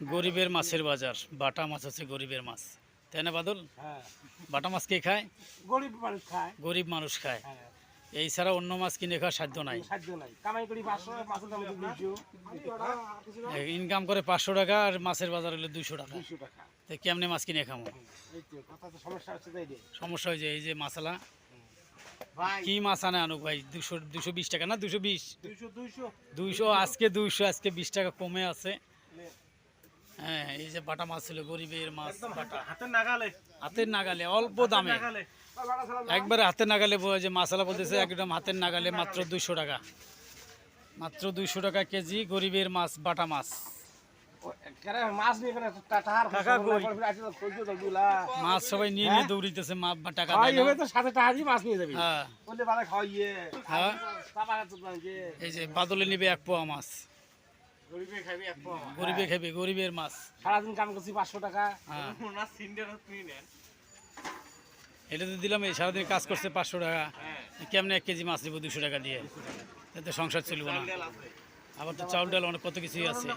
গরিবের মাছের বাজার। বাটা মাছ হচ্ছে গরিবের মাছ। তাই না বাদল? হ্যাঁ। বাটা মাছ কে খায়? গরিব মানুষ খায়। গরিব মানুষ খায়। হ্যাঁ। এই ছাড়া অন্য মাছ কিনে খাওয়ার সাধ্য নাই। ইনকাম করে পাঁচশো টাকা আর মাছের বাজার হলো দুশো টাকা। দুইশো টাকা। তো কেমনে মাছ কিনে তো সমস্যা হয়ে যায় এই যে ভাই। কি মাছ আনে আনুক ভাই? দুশো দুশো বিশ টাকা না? দুশো বিশ? দুইশো। আজকে দুইশো আজকে বিশ টাকা কমে আছে। হ্যাঁ এই যে বাটা মাছ ছিল গরিবের মাছ বাটা। হাতের নাগালে। হাতের নাগালে অল্প দামে। একবারে হাতের নাগালে যে বলতেছে একদম। হাতের নাগালে মাত্র দুইশো টাকা। মাত্র দুইশো টাকা কেজি গরিবের মাছ বাটা মাছ। সবাই নিয়ে দৌড়িতেছে টাকা এই যে বাদলে নিবে এক পোয়া মাছ। গরিবে খাবি খাবে গরিবের মাছ। সারাদিন কাম করছি পাঁচশো টাকা। হ্যাঁ। না সিন্ডার তুই নেন। এটা তো দিলাম এই সারাদিন কাজ করছে পাঁচশো টাকা। কেমনে এক কেজি মাছ নেব দুশো টাকা দিয়ে? এতে সংসার চলবো না। আবার তো চাউল ডাল অনেক কত কিছুই আছে।